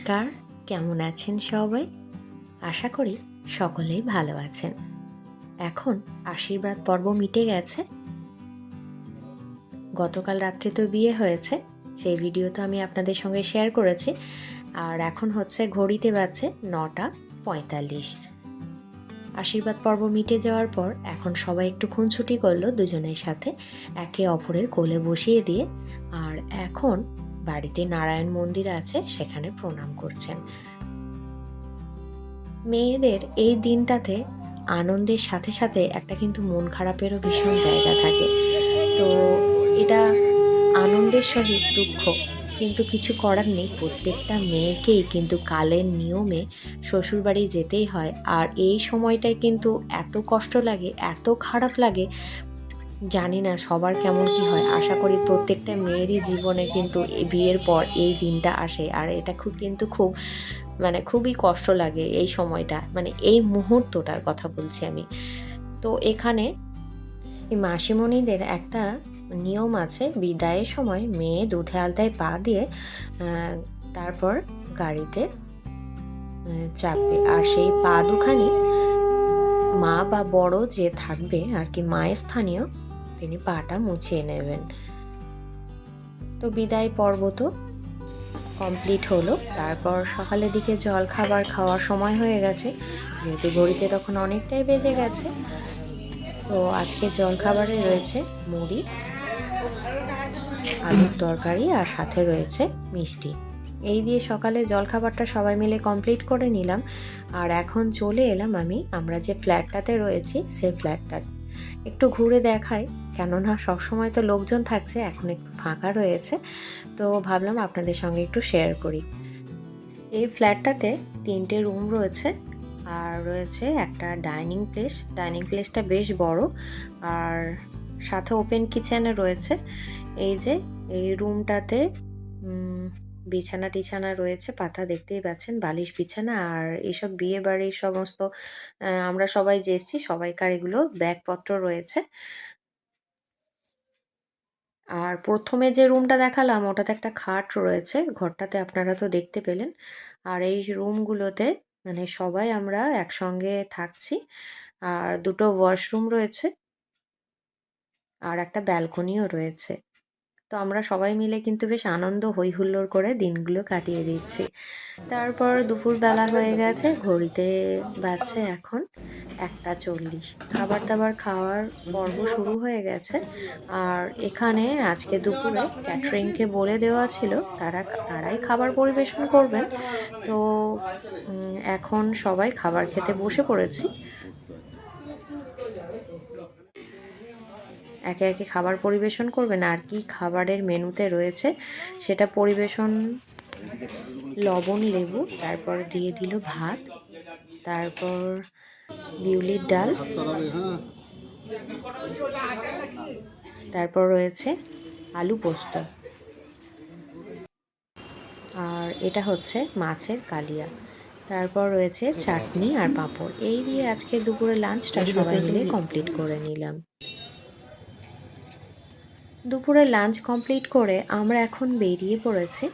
নমস্কার, কেমন আছেন সবাই? আশা করি সকলেই ভালো আছেন। এখন আশীর্বাদ পর্ব মিটে গেছে। গতকাল রাত্রে তো বিয়ে হয়েছে, সেই ভিডিও তো আমি আপনাদের সঙ্গে শেয়ার করেছি। আর এখন হচ্ছে ঘড়িতে বাজছে নটা পঁয়তাল্লিশ। আশীর্বাদ পর্ব মিটে যাওয়ার পর এখন সবাই একটু খুনছুটি করল দুজনের সাথে, একে অপরের কোলে বসিয়ে দিয়ে। আর এখন বাড়িতে নারায়ণ মন্দির আছে, সেখানে প্রণাম করছেন। মেয়েদের এই দিনটাতে আনন্দের সাথে সাথে একটা কিন্তু মন খারাপেরও ভীষণ জায়গা থাকে। তো এটা আনন্দের সহিত দুঃখ, কিন্তু কিছু করার নেই। প্রত্যেকটা মেয়েকেই কিন্তু কালের নিয়মে শ্বশুরবাড়ি যেতেই হয়। আর এই সময়টায় কিন্তু এত কষ্ট লাগে, এত খারাপ লাগে জানি না সবার কেমন কি হয়। আশা করি প্রত্যেকটা মেয়েরই জীবনে কিন্তু বিয়ের পর এই দিনটা আসে। আর এটা খুব কিন্তু খুব মানে খুবই কষ্ট লাগে এই সময়টা। মানে এই মুহূর্তটার কথা বলছি আমি। তো এখানে এই মাসিমণিদের একটা নিয়ম আছে, বিদায়ের সময় মেয়ে দুধে আলতায় পা দিয়ে তারপর গাড়িতে চাপবে আর সেই পা দুখানি মা বা বড় যে থাকবে আর কি মায়ের স্থানীয় তিনি পাটা মুছিয়ে নেবেন। তো বিদায় পর্ব তো কমপ্লিট হলো। তারপর সকালের দিকে জল খাবার খাওয়ার সময় হয়ে গেছে। যেহেতু ঘড়িতে তখন অনেকটাই বেজে গেছে। তো আজকে জল খাবারে রয়েছে মুড়ি, আলুর তরকারি আর সাথে রয়েছে মিষ্টি। এই দিয়ে সকালে জলখাবারটা সবাই মিলে কমপ্লিট করে নিলাম। আর এখন চলে এলাম আমি, আমরা যে ফ্ল্যাটটাতে রয়েছি, সেই ফ্ল্যাটটা একটু ঘুরে দেখাই কেননা সবসময় তো লোকজন থাকছে, এখন একটু ফাঁকা রয়েছে। তো ভাবলাম আপনাদের সঙ্গে একটু শেয়ার করি। এই ফ্ল্যাটটাতে তিনটে রুম রয়েছে। আর রয়েছে একটা ডাইনিং প্লেস ডাইনিং প্লেসটা বেশ বড়। আর সাথে ওপেন কিচেনে রয়েছে। এই যে, এই রুমটাতে বিছানা টিছানা রয়েছে, পাতা দেখতেই পাচ্ছেন, বালিশ বিছানা আর এইসব বিয়ে বাড়ির সমস্ত আমরা সবাই যে এসছি সবাইকার এগুলো ব্যাগপত্র রয়েছে। আর প্রথমে যে রুমটা দেখালাম ওটাতে একটা খাট রয়েছে, ঘরটাতে আপনারা তো দেখতে পেলেন। আর এই রুমগুলোতে মানে সবাই আমরা একসঙ্গে থাকছি, আর দুটো ওয়াশরুম রয়েছে। আর একটা ব্যালকনিও রয়েছে। তো আমরা সবাই মিলে কিন্তু বেশ আনন্দ হই হুল্লোড় করে দিনগুলো কাটিয়ে দিচ্ছি। তারপর দুপুরবেলা হয়ে গেছে, ঘড়িতে বাজছে এখন একটা চল্লিশ। খাবার দাবার খাওয়ার পর্ব শুরু হয়ে গেছে আর এখানে আজকে দুপুরে ক্যাটারিংকে বলে দেওয়া ছিল, তারা তারাই খাবার পরিবেশন করবেন। তো এখন সবাই খাবার খেতে বসে পড়েছি। একে একে খাবার পরিবেশন করবেন আর কি খাবারের মেনুতে রয়েছে সেটা পরিবেশন? লবণ, লেবু, তারপর দিয়ে দিল ভাত, তারপর বিউলির ডাল, তারপর রয়েছে আলু পোস্ত। আর এটা হচ্ছে মাছের কালিয়া। তারপর রয়েছে চাটনি আর পাঁপড়। এই দিয়ে আজকে দুপুরে লাঞ্চটা সবাই মিলে কমপ্লিট করে নিলাম। দুপুরে লাঞ্চ কমপ্লিট করে আমরা এখন বেরিয়ে পড়েছি।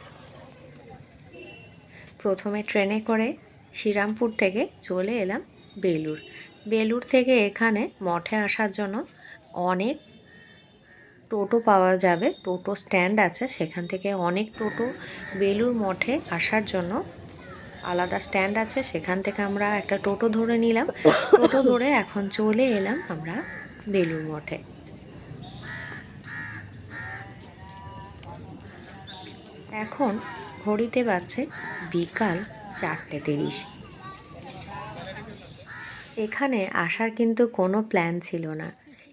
প্রথমে ট্রেনে করে শ্রীরামপুর থেকে চলে এলাম বেলুর বেলুর থেকে এখানে মঠে আসার জন্য অনেক টোটো পাওয়া যাবে, টোটো স্ট্যান্ড আছে, সেখান থেকে অনেক টোটো বেলুর মঠে আসার জন্য আলাদা স্ট্যান্ড আছে, সেখান থেকে আমরা একটা টোটো ধরে নিলাম। টোটো ধরে এখন চলে এলাম আমরা বেলুর মঠে। এখন ঘড়িতে বাজছে বিকাল চারটে তিরিশ। এখানে আসার কিন্তু কোনো প্ল্যান ছিল না।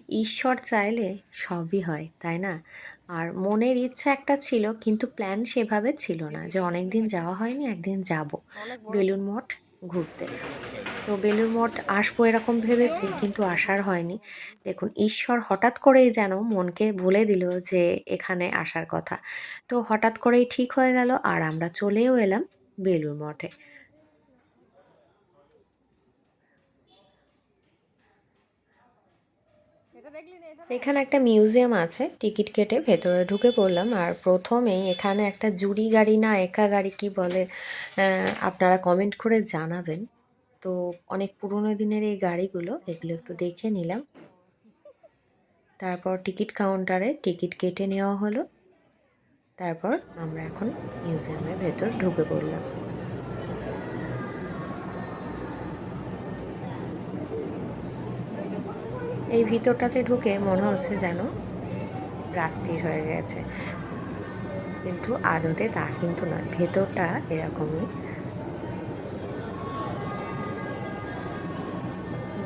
ঈশ্বর চাইলে সবই হয় তাই না? আর মনের ইচ্ছা একটা ছিল কিন্তু প্ল্যান সেভাবে ছিল না যে অনেক দিন যাওয়া হয়নি একদিন যাব। বেলুন মঠ ঘুরতে। তো বেলুর মঠ আসব এরকম ভেবেছি, কিন্তু আসার হয়নি। দেখুন, ঈশ্বর হঠাৎ করেই যেন মনকে বলে দিল যে এখানে আসার কথা। তো হঠাৎ করেই ঠিক হয়ে গেল আর আমরা চলেও এলাম বেলুর মঠে। এখানে একটা মিউজিয়াম আছে, টিকিট কেটে ভেতরে ঢুকে পড়লাম আর প্রথমেই এখানে একটা জুড়ি গাড়ি না একা গাড়ি কি বলে আপনারা কমেন্ট করে জানাবেন। তো অনেক পুরনো দিনের এই গাড়িগুলো, এগুলো একটু দেখে নিলাম। তারপর টিকিট কাউন্টারে টিকিট কেটে নেওয়া হলো। তারপর আমরা এখন মিউজিয়ামের ভেতর ঢুকে পড়লাম। এই ভিতরটাতে ঢুকে মনে হচ্ছে যেন রাত্রির হয়ে গেছে। কিন্তু আদতে তা কিন্তু নয়, ভেতরটা এরকমই।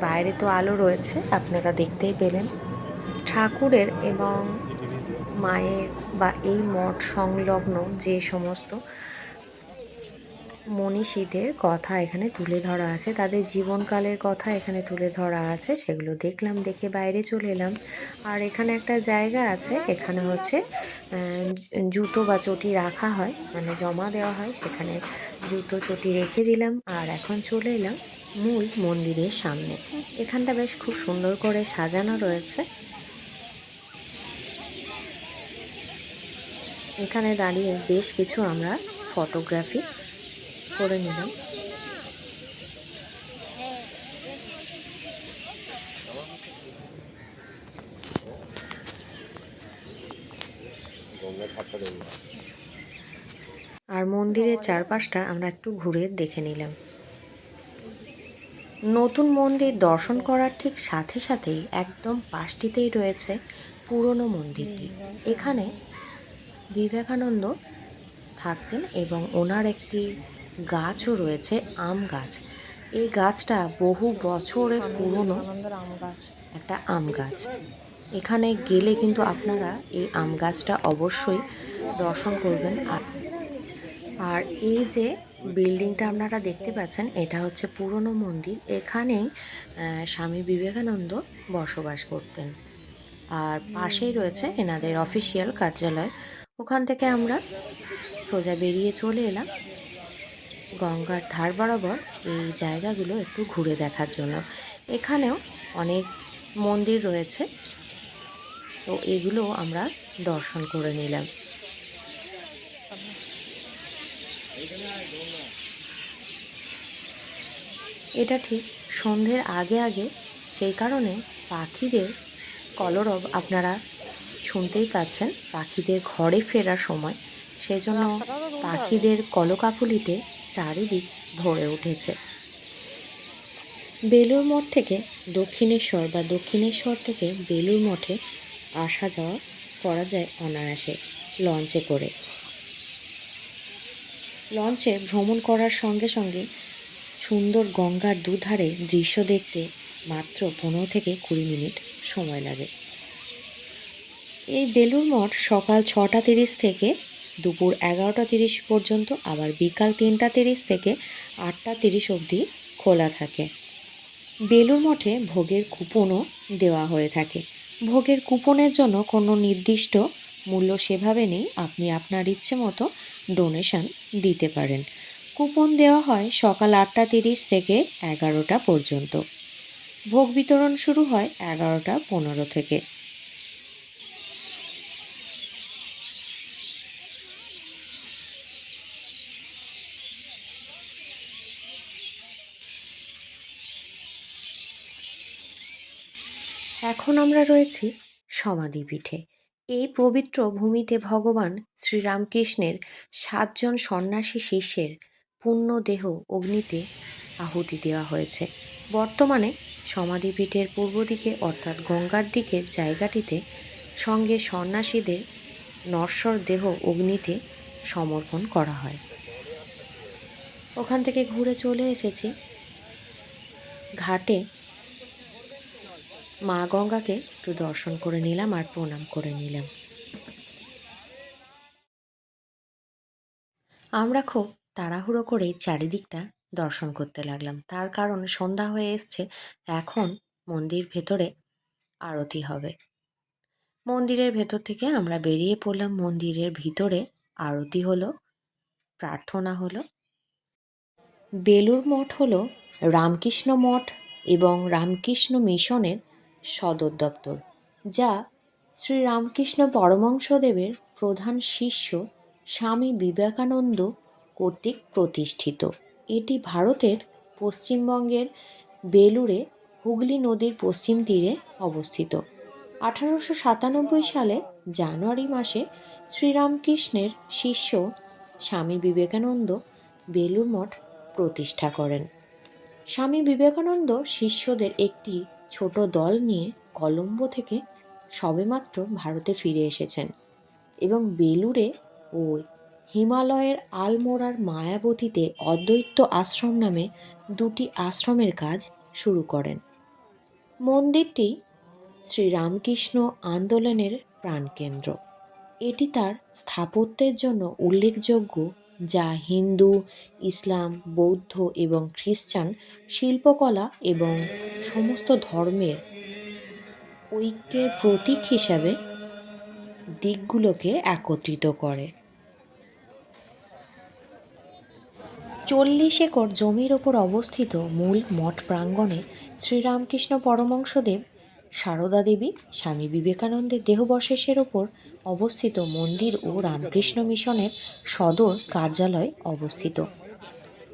বাইরে তো আলো রয়েছে, আপনারা দেখতেই পেলেন। ঠাকুরের এবং মায়ের বা এই মঠ সংলগ্ন যে সমস্ত মনীষীদের কথা এখানে তুলে ধরা আছে, তাদের জীবনকালের কথা এখানে তুলে ধরা আছে, সেগুলো দেখলাম, দেখে বাইরে চলে এলাম। আর এখানে একটা জায়গা আছে, এখানে হচ্ছে জুতো বা চটি রাখা হয় মানে জমা দেওয়া হয়, সেখানে জুতো চটি রেখে দিলাম, আর এখন চলে এলাম। মূল মন্দিরের সামনে। এখানটা বেশ খুব সুন্দর করে সাজানো রয়েছে। এখানে দাঁড়িয়ে বেশ কিছু আমরা ফটোগ্রাফি করে নিলাম। আর মন্দিরের চারপাশটা আমরা একটু ঘুরে দেখে নিলাম। নতুন মন্দির দর্শন করার ঠিক সাথে সাথেই একদম পাশটিতেই রয়েছে পুরনো মন্দিরটি। এখানে বিবেকানন্দ থাকতেন এবং ওনার একটি গাছও রয়েছে, আম গাছ। এই গাছটা বহু বছরের পুরনো একটা আম গাছ। এখানে গেলে কিন্তু আপনারা এই আম গাছটা অবশ্যই দর্শন করবেন। আর আর এই যে বিল্ডিংটা আপনারা দেখতে পাচ্ছেন, এটা হচ্ছে পুরনো মন্দির। এখানেই স্বামী বিবেকানন্দ বসবাস করতেন। আর পাশেই রয়েছে এনাদের অফিসিয়াল কার্যালয়। ওখান থেকে আমরা সোজা বেরিয়ে চলে এলাম। গঙ্গার ধার বরাবর এই জায়গাগুলো একটু ঘুরে দেখার জন্য। এখানেও অনেক মন্দির রয়েছে। তো এগুলো আমরা দর্শন করে নিলাম। এটা ঠিক, সন্ধ্যের আগে আগে, সেই কারণে পাখিদের কলরব আপনারা শুনতেই পাচ্ছেন, পাখিদের ঘরে ফেরার সময়। সেজন্য পাখিদের কলকাকুলিতে চারিদিক ভরে উঠেছে। বেলুর মঠ থেকে দক্ষিণেশ্বর বা দক্ষিণেশ্বর থেকে বেলুর মঠে আসা যাওয়া করা যায় অনায়াসে, লঞ্চে করে। লঞ্চে ভ্রমণ করার সঙ্গে সঙ্গে সুন্দর গঙ্গার দুধারে দৃশ্য দেখতে মাত্র পনেরো থেকে কুড়ি মিনিট সময় লাগে। এই বেলুর মঠ সকাল ছটা তিরিশ থেকে দুপুর এগারোটা তিরিশ পর্যন্ত, আবার বিকাল তিনটা তিরিশ থেকে আটটা তিরিশ অবধি খোলা থাকে। বেলুর মঠে ভোগের কুপনও দেওয়া হয়ে থাকে। ভোগের কুপনের জন্য কোনো নির্দিষ্ট মূল্য সেভাবে নেই, আপনি আপনার ইচ্ছে মতো ডোনেশন দিতে পারেন। কুপন দেওয়া হয় সকাল আটটা তিরিশ থেকে এগারোটা পর্যন্ত। ভোগ বিতরণ শুরু হয় এগারোটা পনেরো থেকে। এখন আমরা রয়েছি সমাধিপীঠে। এই পবিত্র ভূমিতে ভগবান শ্রীরামকৃষ্ণের সাতজন সন্ন্যাসী শিষ্যের পূর্ণ দেহ অগ্নিতে আহুতি দেওয়া হয়েছে। বর্তমানে সমাধিপীঠের পূর্ব দিকে অর্থাৎ গঙ্গার দিকের জায়গাটিতে সঙ্গে সন্ন্যাসীদের নশ্বর দেহ অগ্নিতে সমর্পণ করা হয়। ওখান থেকে ঘুরে চলে এসেছি। ঘাটে মা গঙ্গাকে একটু দর্শন করে নিলাম আর প্রণাম করে নিলাম। আমরা খুব তাড়াহুড়ো করে চারিদিকটা দর্শন করতে লাগলাম। তার কারণ সন্ধ্যা হয়ে এসছে, এখন মন্দির ভেতরে আরতি হবে। মন্দিরের ভেতর থেকে আমরা বেরিয়ে পড়লাম, মন্দিরের ভিতরে আরতি হলো, প্রার্থনা হলো। বেলুর মঠ হলো রামকৃষ্ণ মঠ এবং রামকৃষ্ণ মিশনের সদর দপ্তর, যা শ্রীরামকৃষ্ণ পরমংসদেবের প্রধান শিষ্য স্বামী বিবেকানন্দ কর্তৃক প্রতিষ্ঠিত। এটি ভারতের পশ্চিমবঙ্গের বেলুড়ে হুগলি নদীর পশ্চিম তীরে অবস্থিত। আঠারোশো সাতানব্বই সালে জানুয়ারি মাসে শ্রীরামকৃষ্ণের শিষ্য স্বামী বিবেকানন্দ বেলুর মঠ প্রতিষ্ঠা করেন। স্বামী বিবেকানন্দ শিষ্যদের একটি ছোট দল নিয়ে কলম্বো থেকে সবেমাত্র ভারতে ফিরে এসেছেন এবং বেলুড়ে ও হিমালয়ের আলমোড়ার মায়াবতীতে অদ্বৈত আশ্রম নামে দুটি আশ্রমের কাজ শুরু করেন। মন্দিরটি শ্রীরামকৃষ্ণ আন্দোলনের প্রাণকেন্দ্র। এটি তার স্থাপত্যের জন্য উল্লেখযোগ্য যা হিন্দু, ইসলাম, বৌদ্ধ এবং খ্রিস্টান শিল্পকলা এবং সমস্ত ধর্মের ঐক্যের প্রতীক হিসাবে দিকগুলোকে একত্রিত করে। চল্লিশ একর জমির ওপর অবস্থিত মূল মঠ প্রাঙ্গণে শ্রীরামকৃষ্ণ পরমংসদেব সারদা দেবী, স্বামী বিবেকানন্দের দেহবশেষের ওপর অবস্থিত মন্দির ও রামকৃষ্ণ মিশনের সদর কার্যালয় অবস্থিত।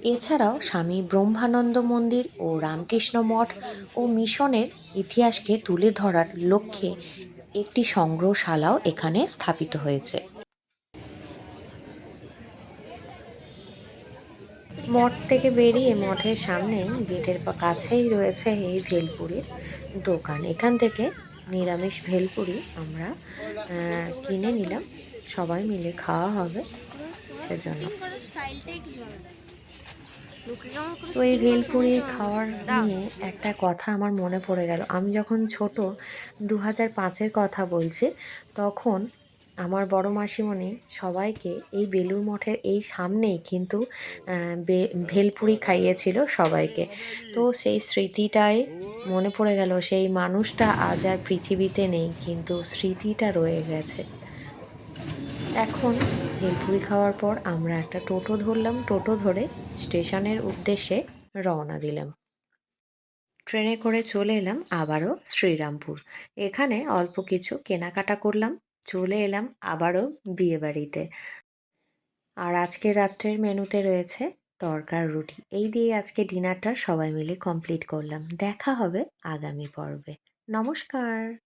এছাড়াও স্বামী ব্রহ্মানন্দ মন্দির ও রামকৃষ্ণ মঠ ও মিশনের ইতিহাসকে তুলে ধরার লক্ষ্যে একটি সংগ্রহশালাও এখানে স্থাপিত হয়েছে। মঠ থেকে বেরিয়ে মঠের সামনে গেটের কাছেই রয়েছে এই ভেলপুরির দোকান। এখান থেকে নিরামিষ ভেলপুরি আমরা কিনে নিলাম। সবাই মিলে খাওয়া হবে সেজন্য। তো এই ভেলপুরি খাওয়ার নিয়ে একটা কথা আমার মনে পড়ে গেল। আমি যখন ছোট দু হাজার পাঁচের কথা বলছি, তখন আমার বড় মাসিমণি সবাইকে এই বেলুর মঠের এই সামনেই কিন্তু ভেলপুরি খাইয়েছিল সবাইকে। তো সেই স্মৃতিটাই মনে পড়ে গেল, সেই মানুষটা আজ আর পৃথিবীতে নেই, কিন্তু স্মৃতিটা রয়ে গেছে। এখন ভেলপুরি খাওয়ার পর আমরা একটা টোটো ধরলাম, টোটো ধরে স্টেশনের উদ্দেশ্যে রওনা দিলাম। ট্রেনে করে চলে এলাম আবারও শ্রীরামপুর। এখানে অল্প কিছু কেনাকাটা করলাম চলে এলাম আবারও বিয়েবাড়িতে। আর আজকে রাত্রের মেনুতে রয়েছে তরকার রুটি। এই দিয়ে আজকে ডিনারটা সবাই মিলে কমপ্লিট করলাম। দেখা হবে আগামী পর্বে। নমস্কার।